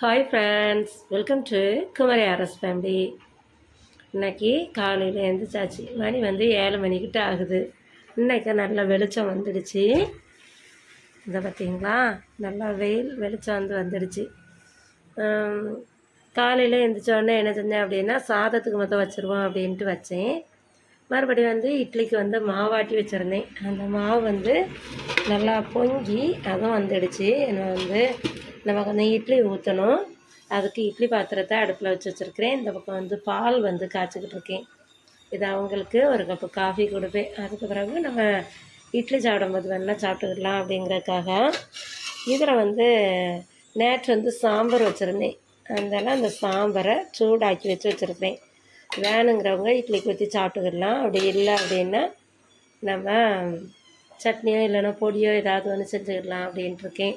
Hi friends welcome to Kumari Aras family இன்னைக்கு காலையில் எழுந்திரிச்சாச்சு மணி வந்து ஏழு மணிக்கிட்ட ஆகுது. இன்றைக்கி நல்லா வெளிச்சம் வந்துடுச்சு. இதை பார்த்தீங்களா? நல்லா வெயில் வெளிச்சம் வந்து வந்துடுச்சு. காலையில் எழுந்திரிச்சோடனே என்ன செஞ்சேன் அப்படின்னா சாதத்துக்கு மொத்தம் வச்சுருவோம் அப்படின்ட்டு வச்சேன். மறுபடியும் வந்து இட்லிக்கு வந்து மாவாட்டி வச்சுருந்தேன். அந்த மாவு வந்து நல்லா பொங்கி அதுவும் வந்துடுச்சு. என்ன வந்து நம்ம கொஞ்சம் இட்லி ஊற்றணும் அதுக்கு இட்லி பாத்திரத்தை அடுப்பில் வச்சு வச்சுருக்கிறேன். இந்த பக்கம் வந்து பால் வந்து காய்ச்சிக்கிட்டு இருக்கேன். இது அவங்களுக்கு ஒரு கப்பு காஃபி கொடுப்பேன். அதுக்கு பிறகு நம்ம இட்லி சாப்பிடும்போது வேணால் சாப்பிட்டுக்கலாம் அப்படிங்கிறதுக்காக இதில் வந்து நேற்று வந்து சாம்பார் வச்சுருந்தேன். அதனால் அந்த சாம்பாரை சூடாக்கி வச்சு வச்சுருப்பேன் வேணுங்கிறவங்க இட்லிக்கு ஊற்றி சாப்பிட்டுக்கிடலாம் அப்படி இல்லை அப்படின்னா நம்ம சட்னியோ இல்லைன்னா பொடியோ ஏதாவது ஒன்று செஞ்சுக்கிடலாம் அப்படின்ட்டுருக்கேன்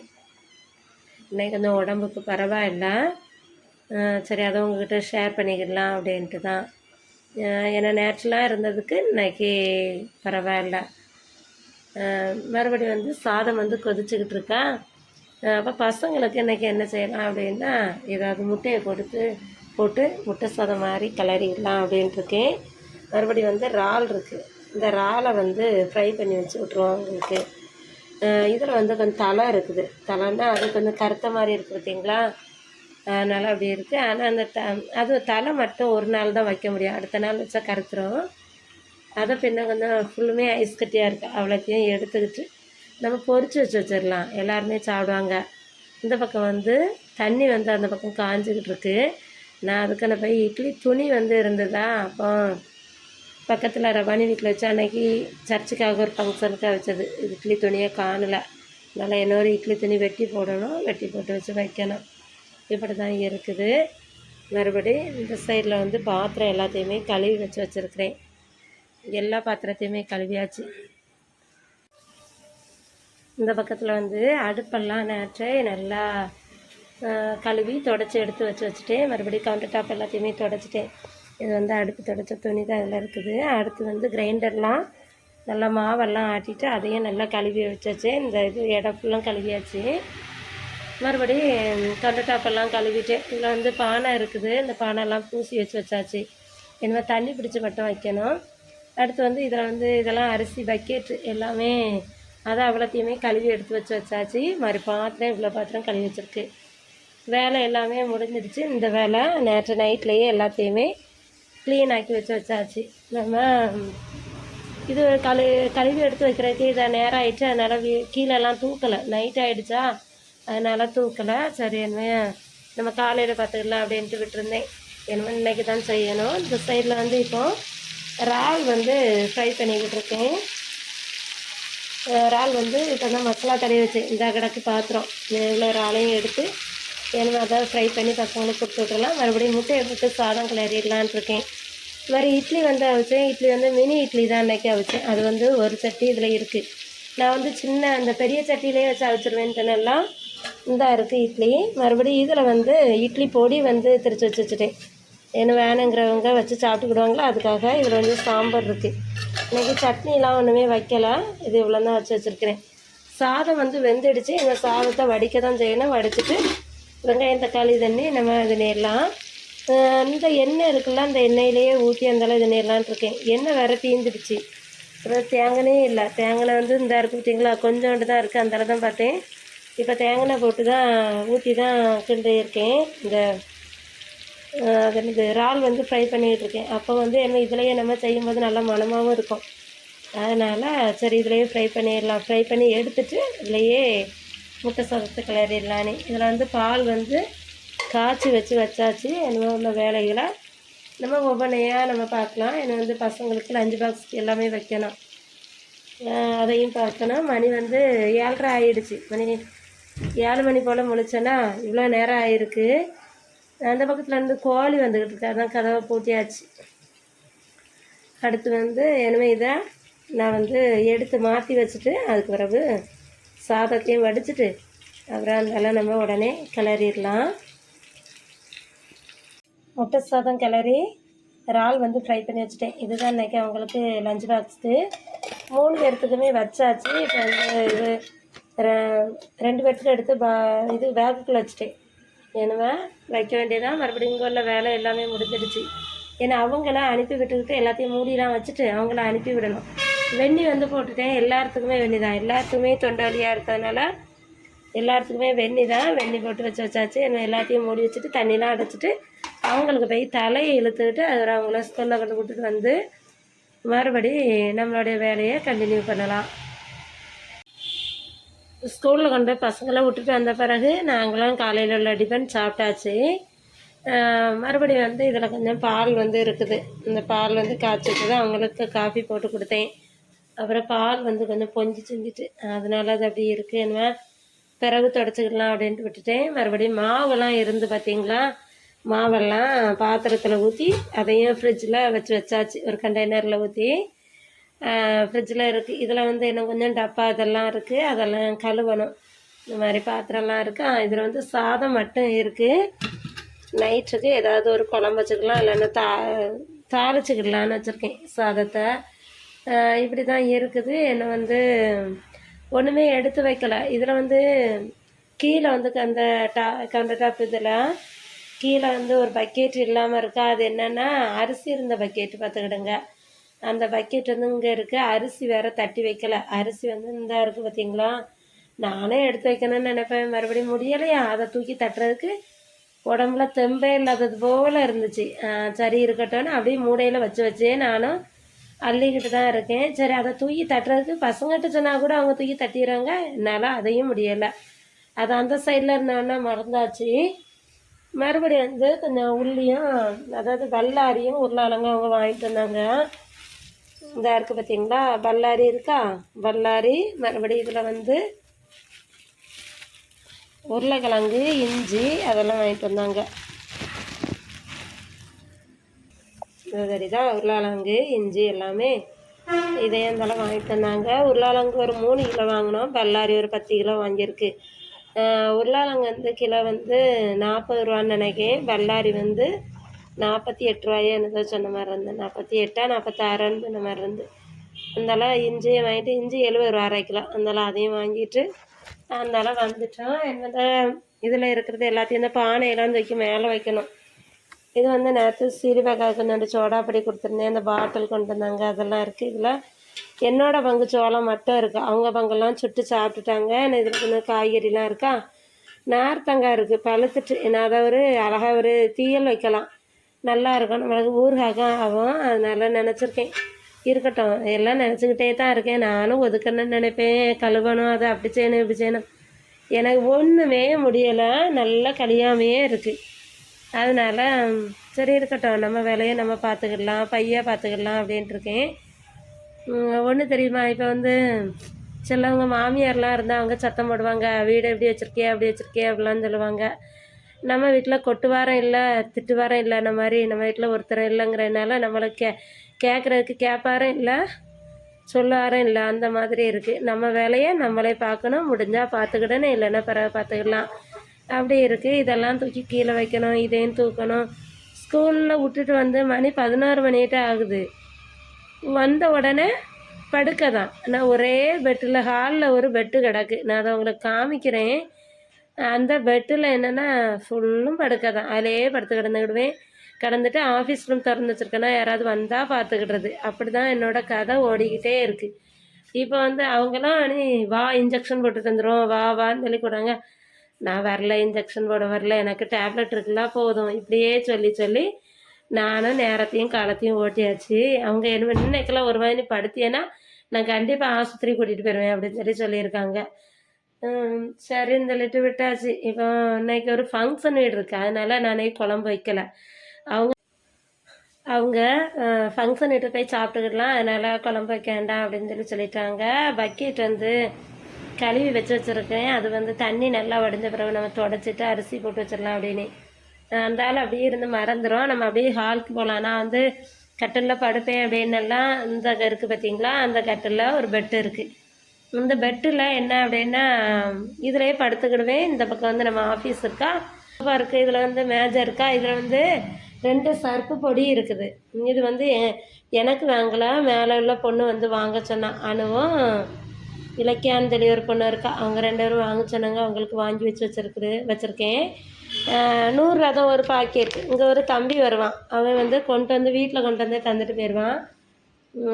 இன்னைக்கு கொஞ்சம் உடம்புக்கு பரவாயில்ல. சரி அதை உங்ககிட்ட ஷேர் பண்ணிக்கிடலாம் அப்படின்ட்டு தான் ஏன்னா நேச்சுரலாக இருந்ததுக்கு இன்னைக்கு பரவாயில்ல. மறுபடி மறுபடியும் வந்து சாதம் வந்து கொதிச்சுக்கிட்டு இருக்கா? அப்போ பசங்களுக்கு இன்றைக்கி என்ன செய்யலாம் அப்படின்னா ஏதாவது முட்டையை கொடுத்து போட்டு முட்டை சாதம் மாதிரி கிளறிடலாம் அப்படின்ட்டு இருக்கேன் மறுபடியும் வந்து இறால் இருக்குது இந்த இறாலை வந்து ஃப்ரை பண்ணி வச்சு விட்ருவோம் அவங்களுக்கு. இதில் வந்து கொஞ்சம் தலை இருக்குது. தலைன்னா அது கொஞ்சம் கருத்த மாதிரி இருக்குது பார்த்தீங்களா? அதனால் அப்படி இருக்குது ஆனால் அந்த த அது தலை மட்டும் ஒரு நாள் தான் வைக்க முடியும். அடுத்த நாள் வச்சா கருத்துரும். அதை பின்ன கொஞ்சம் ஃபுல்லுமே ஐஸ் கட்டியாக இருக்குது அவ்வளோத்தையும் எடுத்துக்கிட்டு நம்ம பொறிச்சு வச்சு வச்சிடலாம். எல்லாருமே சாப்பிடுவாங்க. இந்த பக்கம் வந்து தண்ணி வந்து அந்த பக்கம் காஞ்சிக்கிட்டு இருக்கு. நான் அதுக்கான போய் இட்லி துணி வந்து இருந்ததா? அப்போ பக்கத்தில் ரவானி வீட்டில் வச்சு அன்னைக்கு சர்ச்சுக்காக ஒரு ஃபங்க்ஷனுக்காக வச்சது. இட்லி துணியை காணலை. அதனால் இன்னொரு இட்லி துணி வெட்டி போடணும். வெட்டி போட்டு வச்சு வைக்கணும். இப்படி தான் இருக்குது. மறுபடி இந்த சைடில் வந்து பாத்திரம் எல்லாத்தையுமே கழுவி வச்சு வச்சுருக்கிறேன். எல்லா பாத்திரத்தையுமே கழுவியாச்சு. இந்த பக்கத்தில் வந்து அடுப்பெல்லாம் நேற்று நல்லா கழுவி தொடச்சி எடுத்து வச்சு வச்சுட்டேன். மறுபடியும் கவுண்டர் டாப் எல்லாத்தையுமே தொடச்சிட்டேன். இது வந்து அடுப்பு தொடச்ச துணி தான் இதில் இருக்குது. அடுத்து வந்து கிரைண்டர்லாம் நல்லா மாவெல்லாம் ஆட்டிட்டு அதையும் நல்லா கழுவி வச்சாச்சு. இந்த இது இடப்புலாம் ஃபுல்லாக கழுவியாச்சு. மறுபடி கவுண்டர் டாப்பெல்லாம் இதில் வந்து பானை இருக்குது. இந்த பானைலாம் பூசி வச்சு வச்சாச்சு. இனிமேல் தண்ணி பிடிச்சி மட்டும் வைக்கணும். அடுத்து வந்து இதில் வந்து இதெல்லாம் அரிசி பக்கெட்டு எல்லாமே அதை அவ்வளோத்தையுமே கழுவி எடுத்து வச்சு வச்சாச்சு. மாதிரி பாத்திரம் இவ்வளோ பாத்திரம் கழுவி வச்சுருக்கு. வேலை எல்லாமே முடிஞ்சிடுச்சு. இந்த வேலை நேற்று நைட்லேயே எல்லாத்தையுமே க்ளீன் ஆக்கி வச்சு வச்சாச்சு. நம்ம இது கழு கழுவி எடுத்து வைக்கிறதுக்கு இதை நேரம் ஆயிடுச்சு அதனால் வீ கீழெல்லாம் தூக்கலை. நைட் ஆகிடுச்சா அதனால் தூக்கலை. சரி என்ன நம்ம காலையில் பார்த்துக்கலாம் அப்படின்ட்டு விட்டுருந்தேன். என்ன இன்னைக்கு தான் செய்யணும். இந்த சைடில் வந்து இப்போது இறால் வந்து ஃப்ரை பண்ணிக்கிட்டு இருக்கேன். இறால் வந்து இப்போ தான் மசாலா தடவி வச்சேன். இந்த கிடக்கு பாத்திரம். இவ்வளோ இறாலையும் எடுத்து வேணுமா அதை ஃப்ரை பண்ணி பசங்களுக்கு கொடுத்து விட்றலாம் மறுபடியும் முட்டையை போட்டு சாதம் கிளறிடலான் இருக்கேன் இது மாதிரி இட்லி வந்து அவிச்சேன் இட்லி வந்து மினி இட்லி தான் அன்றைக்கி அவிச்சேன் அது வந்து ஒரு சட்டி இதில் இருக்குது நான் வந்து சின்ன அந்த பெரிய சட்டியிலே வச்சு அவிச்சிருவேன்ட்டுனெல்லாம் இந்த இருக்குது இட்லி. மறுபடியும் இதில் வந்து இட்லி பொடி வந்து திரிச்சு வச்சு வச்சுட்டேன் என்ன வேணுங்கிறவங்க வச்சு சாப்பிட்டுக்கிடுவாங்களோ அதுக்காக இதில் வந்து சாம்பார் இருக்குது இன்றைக்கி சட்னிலாம் ஒன்றுமே வைக்கலை. இது இவ்வளோ தான் வச்சு வச்சுருக்கிறேன். சாதம் வந்து வெந்துடுச்சு. இந்த சாதத்தை வடிக்க தான் செய்யணும். வடிச்சிட்டு வெங்காயம் தக்காளி தண்ணி நம்ம இது நேரலாம். இந்த எண்ணெய் இருக்குல்ல அந்த எண்ணெயிலேயே ஊற்றி அந்தளவு இது நேரலான்ட்டு இருக்கேன். எண்ணெய் வேறு தீந்துடுச்சு. அப்புறம் தேங்கானே இல்லை. தேங்காய் வந்து இந்த இருக்குது பார்த்தீங்களா கொஞ்சோண்டு தான் இருக்குது அந்த தான் பார்த்தேன். இப்போ தேங்காய் போட்டு தான் ஊற்றி தான் கிண்டு இருக்கேன். இந்த அதன் அது இறால் வந்து ஃப்ரை பண்ணிகிட்டு இருக்கேன். அப்போ வந்து என்ன இதுலேயே நம்ம செய்யும்போது நல்லா மணமாகவும் இருக்கும். அதனால் சரி இதுலேயே ஃப்ரை பண்ணிடலாம். ஃப்ரை பண்ணி எடுத்துட்டு இதுலேயே முட்டை சாதத்தை கிளறிடலான்னு இதில் வந்து பால் வந்து காய்ச்சி வச்சு வச்சாச்சு. என்ன உள்ள வேலைகளை நம்ம ஒவ்வொன்றையாக நம்ம பார்க்கலாம். ஏன்னா வந்து பசங்களுக்கு லஞ்ச் பாக்ஸ் எல்லாமே வைக்கணும். அதையும் பார்க்கணும். மணி வந்து ஏழரை ஆயிடுச்சு. மணி ஏழு மணி போல் முழிச்சேன்னா இவ்வளோ நேரம் ஆயிருக்கு. அந்த பக்கத்தில் இருந்து கோழி வந்துக்கிட்டு இருக்கு. அதான் கதவை பூட்டியாச்சு. அடுத்து வந்து இனிமே இதை நான் வந்து எடுத்து மாற்றி வச்சுட்டு அதுக்கு பிறகு சாதத்தையும் வடிச்சிட்டு அப்புறம் அதெல்லாம் நம்ம உடனே கிளறிடலாம். முட்டை சாதம் கிளறி இறால் வந்து ஃப்ரை பண்ணி வச்சுட்டேன். இதுதான் இன்றைக்கி அவங்களுக்கு லஞ்ச் பாக்ஸுக்கு மூணு பேர்த்துக்குமே வச்சாச்சு. இப்போ வந்து இது ரெ- ரெண்டு பேர்த்துக்கு எடுத்து பா இது பேக்குக்குள்ளே வச்சுட்டேன். என்னவா? வைக்க வேண்டியதான் மறுபடியும் இங்கே உள்ள வேலை எல்லாமே முடிஞ்சிடுச்சு. ஏன்னா அவங்கள அனுப்பி விட்டுக்கிட்டு எல்லாத்தையும் மூடிலாம் வச்சுட்டு அவங்கள அனுப்பி விடணும். வெண்ணி வந்து போட்டுட்டேன். எல்லாத்துக்குமே வெண்ணி தான் எல்லாத்துக்குமே தொண்டை வலியாக இருக்கிறதுனால எல்லாத்துக்குமே வெண்ணி தான் வெண்ணி போட்டு வச்சு வச்சாச்சு. என்ன எல்லாத்தையும் மூடி வச்சுட்டு தண்ணிலாம் அடைச்சிட்டு அவங்களுக்கு போய் தலையை இழுத்துக்கிட்டு அது அவங்கள ஸ்கூலில் கொண்டு விட்டுட்டு வந்து மறுபடி நம்மளுடைய வேலையை கண்டினியூ பண்ணலாம். ஸ்கூலில் கொண்டு போய் பசங்களை விட்டுட்டு வந்த பிறகு நாங்களாம் காலையில் உள்ள டிஃபன் சாப்பிட்டாச்சு. மறுபடியும் வந்து இதில் கொஞ்சம் பால் வந்து இருக்குது. இந்த பால் வந்து காய்ச்சிட்டு அவங்களுக்கு காஃபி போட்டு கொடுத்தேன். அப்புறம் பால் வந்து கொஞ்சம் பொஞ்சி சிந்திட்டு அதனால அது அப்படி இருக்குது என்ன பிறகு தொடச்சிக்கலாம் அப்படின்ட்டு விட்டுட்டேன். மறுபடியும் மாவெல்லாம் இருந்து பார்த்தீங்களா மாவெல்லாம் பாத்திரத்தில் ஊற்றி அதையும் ஃப்ரிட்ஜில் வச்சு வச்சாச்சு. ஒரு கண்டெய்னரில் ஊற்றி ஃப்ரிட்ஜில் இருக்குது இதில் வந்து இன்னும் கொஞ்சம் டப்பா இதெல்லாம் இருக்குது அதெல்லாம் கழுவணும். இந்த மாதிரி பாத்திரம்லாம் இருக்குது இதில் வந்து சாதம் மட்டும் இருக்குது நைட்டுக்கு ஏதாவது ஒரு குழம்பு வச்சுக்கலாம் இல்லைன்னா தா தாளிச்சுக்கிடலான்னு வச்சுருக்கேன் சாதத்தை. இப்படி தான் இருக்குது. என்ன வந்து ஒன்றுமே எடுத்து வைக்கலை. இதில் வந்து கீழே வந்து அந்த டா கவுண்டர் டாப் இதில் கீழே வந்து ஒரு பக்கெட் இல்லாமல் இருக்கா? அது என்னென்னா அரிசி இருந்த பக்கெட் பார்த்துக்கிடுங்க. அந்த பக்கெட் வந்து இங்கே இருக்குது அரிசி வேறு தட்டி வைக்கல. அரிசி வந்து இந்த இருக்குது பார்த்தீங்களா நானே எடுத்து வைக்கணும்னு நினைப்பேன். மறுபடியும் முடியலையா? அதை தூக்கி தட்டுறதுக்கு உடம்புல தெம்பே இல்லாதது போல் இருந்துச்சு. சரி இருக்கட்டும்னு அப்படியே மூடையில் வச்சு வச்சே நானும் அள்ளிக்கிட்டு தான் இருக்கேன். சரி அதை தூக்கி தட்டுறதுக்கு பசங்ககிட்ட சொன்னால் கூட அவங்க தூக்கி தட்டிடுறாங்க. என்னால் அதையும் முடியலை. அது அந்த சைடில் இருந்தோன்னா மறந்தாச்சு. மறுபடியும் வந்து கொஞ்சம் உள்ளியும் அதாவது பல்லாரியும் உருளைக்கிழங்கும் அவங்க வாங்கிட்டு வந்தாங்க. இந்த இருக்குது பார்த்தீங்களா பல்லாரி இருக்கா? பல்லாரி. மறுபடியும் இதில் வந்து உருளைக்கிழங்கு இஞ்சி அதெல்லாம் வாங்கிட்டு வந்தாங்க. இது தெரியுதா இஞ்சி எல்லாமே இதே இருந்தாலும் வாங்கிட்டு வந்தாங்க உருளாலங்கு ஒரு மூணு கிலோ வாங்கினோம். பல்லாரி ஒரு பத்து கிலோ வாங்கியிருக்கு. உருளாலங்கு வந்து கிலோ வந்து நாற்பது ரூபான்னு நினைக்கிறேன். பல்லாரி வந்து நாற்பத்தி எட்டு ரூபாயோ என்னதோ சொன்ன மாதிரி இருந்து. நாற்பத்தி எட்டா நாற்பத்தாறுன்னு சொன்ன மாதிரி இருந்து. அதனால இஞ்சியை வாங்கிட்டு இஞ்சி எழுபது ரூபா அரை கிலோ. அதனால அதையும் வாங்கிட்டு அதனால வந்துட்டோம். என்னதான் இதில் இருக்கிறது எல்லாத்தையும் இந்த பானையெல்லாம் தூக்கி மேலே வைக்கணும். இது வந்து நேற்று சீரிபாக்காவுக்கு ரெண்டு சோடாப்படி கொடுத்துருந்தேன். அந்த பாட்டில் கொண்டு வந்தாங்க. அதெல்லாம் இருக்குது இதில் என்னோடய பங்கு சோளம் மட்டும் இருக்குது அவங்க பங்கெல்லாம் சுட்டு சாப்பிட்டுட்டாங்க. நான் இதில் கொஞ்சம் காய்கறிலாம் இருக்கா? நார்த்தங்காய் இருக்குது பழுத்துட்டு நான் அதை ஒரு அழகாக ஒரு தீயல் வைக்கலாம். நல்லா இருக்கும். நம்மளுக்கு ஊறுகாக ஆகும். அதனால நினச்சிருக்கேன். இருக்கட்டும். எல்லாம் நினச்சிக்கிட்டே தான் இருக்கேன். நானும் ஒதுக்கணும்னு நினைப்பேன். கழுவணும். அதை அப்படி செய்யணும் இப்படி செய்யணும். எனக்கு ஒன்றுமே முடியலை. நல்லா கழியாமையே இருக்குது அதனால் சரி இருக்கட்டும் நம்ம வேலையை நம்ம பார்த்துக்கிடலாம் பையன் பார்த்துக்கிடலாம் அப்படின்ட்டு இருக்கேன். ஒன்று தெரியுமா? இப்போ வந்து சிலவங்க மாமியார்லாம் இருந்தால் அவங்க சத்தம் போடுவாங்க வீடு எப்படி வச்சுருக்கே அப்படி வச்சுருக்கே அப்படிலாம் சொல்லுவாங்க. நம்ம வீட்டில் கொட்டு வாரம் இல்லை திட்டு வாரம் இல்லை இந்த மாதிரி நம்ம வீட்டில் ஒருத்தர் இல்லைங்கிறதுனால நம்மளை கே கேட்குறதுக்கு கேட்பாரும் இல்லை சொல்லாரும் இல்லை அந்த மாதிரி இருக்குது நம்ம வேலையை நம்மளே பார்க்கணும் முடிஞ்சால் பார்த்துக்கிடணும் இல்லைன்னா பிறகு பார்த்துக்கலாம் அப்படி இருக்குது இதெல்லாம் தூக்கி கீழே வைக்கணும் இதையும் தூக்கணும். ஸ்கூலில் விட்டுட்டு வந்து மணி பதினோரு மணிகிட்ட ஆகுது. வந்த உடனே படுக்க தான். நான் ஒரே பெட்டில் ஹாலில் ஒரு பெட்டு கிடக்கு. நான் அதை உங்களுக்கு காமிக்கிறேன். அந்த பெட்டில் என்னென்னா ஃபுல்லும் படுக்க தான். அதிலேயே படுத்து கிடந்துக்கிடுவேன். கிடந்துட்டு ஆஃபீஸ் ரூம் திறந்து வச்சுருக்கேன்னா யாராவது வந்தால் பார்த்துக்கிடுறது. அப்படி தான் என்னோடய கதை ஓடிக்கிட்டே இருக்குது இப்போ வந்து அவங்களாம் நீ வா இன்ஜெக்ஷன் போட்டு தந்துடும் வா வான்னு சொல்லி கூடாங்க நான் வரல இன்ஜெக்ஷன் போட வரல எனக்கு டேப்லெட் இருக்குல்லாம் போதும். இப்படியே சொல்லி சொல்லி நானும் நேரத்தையும் காலத்தையும் ஓட்டியாச்சு. அவங்க என்ன இன்னைக்கெல்லாம் ஒரு மாதிரி படுத்தியேன்னா நான் கண்டிப்பாக ஆஸ்பத்திரி கூட்டிகிட்டு போயிடுவேன் அப்படின்னு சொல்லி சொல்லியிருக்காங்க. சரி சரின்னு சொல்லிட்டு விட்டாச்சு. இப்போ இன்னைக்கு ஒரு ஃபங்க்ஷன் வீடு இருக்கு. அதனால நானே குழம்பு வைக்கல. அவங்க அவங்க ஃபங்க்ஷன் வீட்டு போய் சாப்பிட்டுக்கிடலாம். அதனால் குழம்பு வைக்க வேண்டாம் அப்படின்னு சொல்லி சொல்லிட்டாங்க. பக்கெட் வந்து கழுவி வச்சு வச்சுருக்கேன். அது வந்து தண்ணி நல்லா வடிஞ்ச பிறகு நம்ம தொடச்சிட்டு அரிசி போட்டு வச்சிடலாம் அப்படின்னு. அந்தாலும் அப்படியே இருந்து மறந்துடும் நம்ம அப்படியே ஹாலுக்கு போகலாம் நான் வந்து கட்டிலில் படுப்பேன் அப்படின்னெல்லாம் இந்த இருக்குது பார்த்தீங்களா அந்த கட்டிலில் ஒரு பெட்டு இருக்குது இந்த பெட்டில் என்ன அப்படின்னா இதிலே படுத்துக்கிடுவேன். இந்த பக்கம் வந்து நம்ம ஆஃபீஸ் இருக்கா? சோஃபா இருக்குது இதில் வந்து மேஜர் இருக்கா? இதில் வந்து ரெண்டு சர்ப்பு பொடி இருக்குது. இது வந்து எ- எனக்கு வாங்கலாம் மேலே உள்ள பொண்ணு வந்து வாங்க சொன்னான் அணுவும் இலக்கியான்னு சொல்லி பண்ண பொண்ணு இருக்கா? அவங்க ரெண்டு பேரும் வாங்க சொன்னாங்க. அவங்களுக்கு வாங்கி வச்சு வச்சுருக்குது வச்சுருக்கேன். நூறுரூவா தான் ஒரு பாக்கெட் இங்கே ஒரு தம்பி வருவான். அவன் வந்து கொண்டு வந்து வீட்டில் கொண்டு வந்து தந்துட்டு போயிடுவான்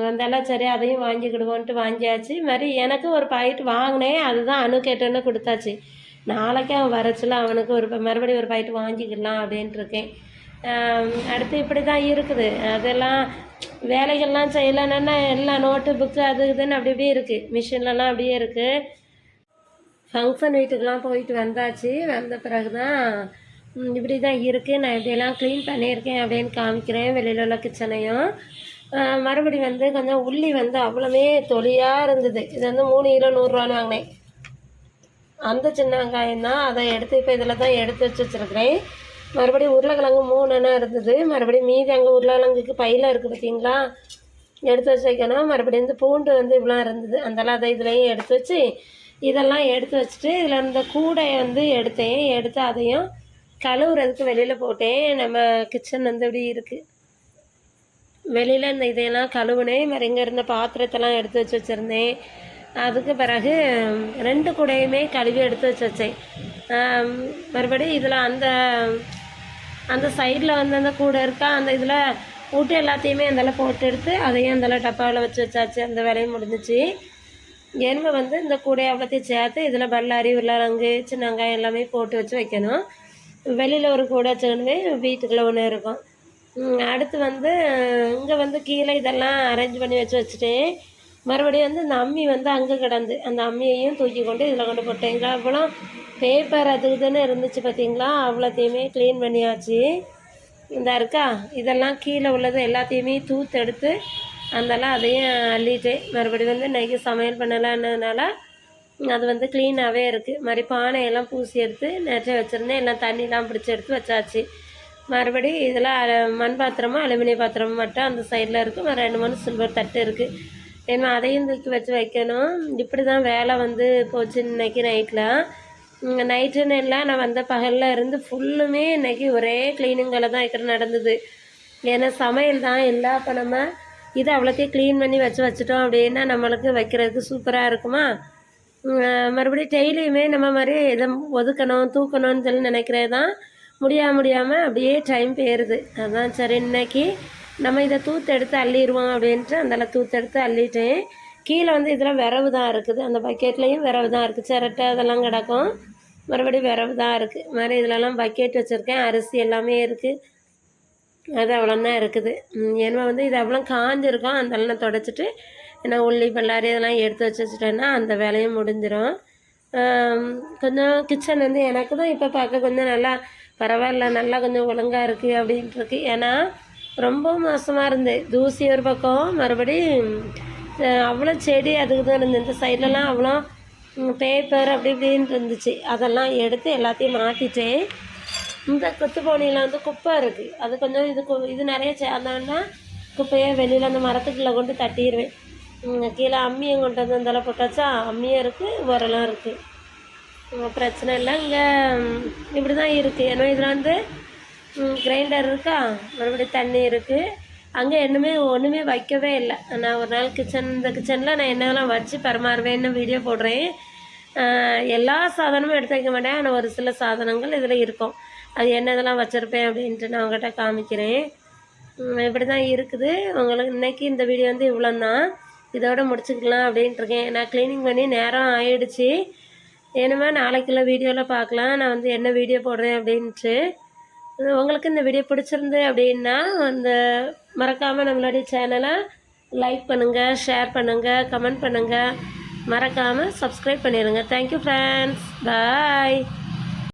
வந்தாலும் சரி அதையும் வாங்கிக்கிடுவோன்ட்டு வாங்கியாச்சு. மாதிரி எனக்கும் ஒரு பாக்கெட் வாங்கினேன். அதுதான் அணு கேட்டோன்னு கொடுத்தாச்சு. நாளைக்கு அவன் வரச்சில அவனுக்கு ஒரு மறுபடியும் ஒரு பாக்கெட் வாங்கிக்கலாம் அப்படின்ட்டு இருக்கேன். அடுத்து இப்படி தான் இருக்குது. அதெல்லாம் வேலைகள்லாம் செய்யலைன்னா எல்லாம் நோட்டு புக்கு அது இதுன்னு அப்படி இப்படியே இருக்குது மிஷின்லலாம் அப்படியே இருக்குது ஃபங்க்ஷன் வீட்டுக்கெலாம் போயிட்டு வந்தாச்சு. வந்த பிறகு தான் இப்படி தான் இருக்குது நான் இப்படியெல்லாம் க்ளீன் பண்ணியிருக்கேன் அப்படின்னு காமிக்கிறேன் வெளியில் உள்ள கிச்சனையும் மறுபடி வந்து கொஞ்சம் உள்ளி வந்து அவ்வளோவே தொலியாக இருந்தது. இது வந்து மூணு கிலோ நூறுரூவான்னு வாங்கினேன். அந்த சின்ன வெங்காயம் தான் அதை எடுத்து இப்போ இதில் தான் எடுத்து வச்சு வச்சுருக்கிறேன். மறுபடியும் உருளைக்கிழங்கு மூணு இருந்தது. மறுபடியும் மீதி அங்கே உருளைக்கிழங்குக்கு பையில் இருக்குது பார்த்தீங்களா எடுத்து வச்சு வைக்கணும் மறுபடியும் இந்த பூண்டு வந்து இவ்வளோ இருந்தது. அதெல்லாம் அதை இதுலேயும் எடுத்து வச்சு இதெல்லாம் எடுத்து வச்சுட்டு இதில் இந்த கூடையை வந்து எடுத்தேன். எடுத்து அதையும் கழுவுறதுக்கு வெளியில் போட்டேன். நம்ம கிச்சன் வந்து இப்படி இருக்குது வெளியில் இந்த இதையெல்லாம் கழுவுனேன். மாதிரி இங்கே இருந்த பாத்திரத்தெல்லாம் எடுத்து வச்சு வச்சுருந்தேன். அதுக்கு பிறகு ரெண்டு கூடையுமே கழுவி எடுத்து வச்சு வச்சேன். மறுபடியும் இதில் அந்த அந்த சைடில் வந்து அந்த கூடை இருக்கா அந்த இதில் விட்டு எல்லாத்தையுமே அதில் போட்டு எடுத்து அதையும் அதில் டப்பாவில் வச்சு வச்சாச்சு. அந்த வேலையும் முடிஞ்சிச்சு. எருமை வந்து இந்த கூடையை அவ்வளோத்தையும் சேர்த்து இதில் பல்லாரி உருளைக்கிழங்கு சின்ன வெங்காயம் எல்லாமே போட்டு வச்சு வைக்கணும். வெளியில் ஒரு கூடை வச்சுக்கணுமே வீட்டுக்குள்ளே ஒன்று இருக்கும். அடுத்து வந்து இங்கே வந்து கீழே இதெல்லாம் அரேஞ்ச் பண்ணி வச்சு வச்சுட்டு மறுபடியும் வந்து இந்த அம்மி வந்து அங்கே கிடந்து அந்த அம்மியையும் தூக்கி கொண்டு இதில் கொண்டு போட்டேங்களா? அவ்வளோ பேப்பர் அது இதுன்னு இருந்துச்சு பார்த்தீங்களா அவ்வளோத்தையுமே க்ளீன் பண்ணியாச்சு. இந்த இருக்கா? இதெல்லாம் கீழே உள்ளது எல்லாத்தையுமே தூத்து எடுத்து அதெல்லாம் அதையும் அள்ளிட்டேன் மறுபடியும் வந்து இன்றைக்கி சமையல் பண்ணலான்னதுனால அது வந்து க்ளீனாகவே இருக்குது மாதிரி பானையெல்லாம் பூசி எடுத்து நேற்றே வச்சுருந்தேன். எல்லாம் தண்ணிலாம் பிடிச்சி எடுத்து வச்சாச்சு. மறுபடி இதில் மண் பாத்திரமும் அலுமினிய பாத்திரமும் மட்டும் அந்த சைடில் இருக்குது ரெண்டு மூணு சில்வர் தட்டு இருக்குது ஏன்னா அதையும் தூக்கி வச்சு வைக்கணும். இப்படி தான் வேலை வந்து போச்சு இன்னைக்கு நைட்டில் நைட்டுன்னு இல்லை நான் வந்த பகலில் இருந்து ஃபுல்லுமே இன்றைக்கி ஒரே க்ளீனிங்கில் தான் இருக்கிற நடந்தது. ஏன்னா சமையல் தான் இல்லை அப்போ நம்ம இதை அவ்வளோத்தையும் க்ளீன் பண்ணி வச்சு வச்சுட்டோம் அப்படின்னா நம்மளுக்கு வைக்கிறதுக்கு சூப்பராக இருக்குமா? மறுபடியும் டெய்லியுமே நம்ம மாதிரி இதை ஒதுக்கணும் தூக்கணும்னு சொல்லி நினைக்கிறது தான் முடியாம முடியாமல் அப்படியே டைம் போயிடுது அதான் சரி இன்னைக்கு நம்ம இதை தூத்து எடுத்து அள்ளிடுவோம் அப்படின்ட்டு அதில் தூத்து எடுத்து அள்ளிட்டேன் கீழே வந்து இதில் விரவு தான் இருக்குது. அந்த பக்கெட்லேயும் விரவு தான் இருக்குது. சிரட்டை அதெல்லாம் கிடக்கும். மறுபடியும் விரவு தான் இருக்குது. மாதிரி இதிலலாம் பக்கெட் வச்சுருக்கேன். அரிசி எல்லாமே இருக்குது அது அவ்வளோந்தான் இருக்குது. ஏன்னா வந்து இது அவ்வளோ காஞ்சிருக்கும். அந்த நான் தொடச்சிட்டு ஏன்னா உள்ளி பல்லாரி இதெல்லாம் எடுத்து வச்சு வச்சுட்டேன்னா அந்த வேலையும் முடிஞ்சிடும் கொஞ்சம் கிச்சன் வந்து எனக்கு தான் இப்போ பார்க்க கொஞ்சம் நல்லா பரவாயில்ல. நல்லா கொஞ்சம் ஒழுங்காக இருக்குது அப்படின்ட்டு இருக்கு. ஏன்னா ரொம்ப மோசமாக இருந்து. தூசி ஒரு பக்கம் மறுபடி அவ்வளோ செடி அதுக்கு தான் இருந்தது. இந்த சைட்லலாம் அவ்வளோ பேப்பர் அப்படி இப்படின்ட்டு இருந்துச்சு. அதெல்லாம் எடுத்து எல்லாத்தையும் மாற்றிட்டு இந்த கொத்து போனியில் வந்து குப்பை இருக்குது அது கொஞ்சம் இது கு- இது நிறைய சேர்ந்தோன்னா குப்பையை வெளியில் அந்த மரத்துக்குள்ளே கொண்டு தட்டிடுவேன் கீழே அம்மியும் கொண்டு வந்து அந்தளவு போட்டாச்சா அம்மியும் இருக்குது உரலும் இருக்குது பிரச்சனை இல்லை. இங்கே இப்படி தான் இருக்குது ஏன்னா இதில் வந்து கிரைண்டர் இருக்கா? மறுபடியும் தண்ணி இருக்குது அங்கே என்னமே ஒன்றுமே வைக்கவே இல்லை. நான் ஒரு நாள் கிச்சன் இந்த கிச்சனில் நான் என்னெல்லாம் வச்சு பரிமாறுவேன்னு வீடியோ போடுறேன் எல்லா சாதனமும் எடுத்து வைக்க மாட்டேன். ஆனால் ஒரு சில சாதனங்கள் இதில் இருக்கும். அது என்னதெல்லாம் வச்சுருப்பேன் அப்படின்ட்டு நான் உங்கள்கிட்ட காமிக்கிறேன். இப்படி தான் இருக்குது. உங்களுக்கு இன்னைக்கு இந்த வீடியோ வந்து இவ்வளோ தான் இதோட முடிச்சுக்கலாம் அப்படின்ட்டு இருக்கேன். நான் க்ளீனிங் பண்ணி நேரம் ஆயிடுச்சு. என்னமோ நாளைக்குள்ள வீடியோவில் பார்க்கலாம். நான் வந்து என்ன வீடியோ போடுறேன் அப்படின்ட்டு. உங்களுக்கு இந்த வீடியோ பிடிச்சிருந்து அப்படின்னா அந்த மறக்காமல் நம்மளுடைய சேனலை லைக் பண்ணுங்கள் ஷேர் பண்ணுங்கள் கமெண்ட் பண்ணுங்கள் மறக்காமல் சப்ஸ்கிரைப் பண்ணிடுங்க தேங்க்யூ ஃப்ரெண்ட்ஸ் பாய்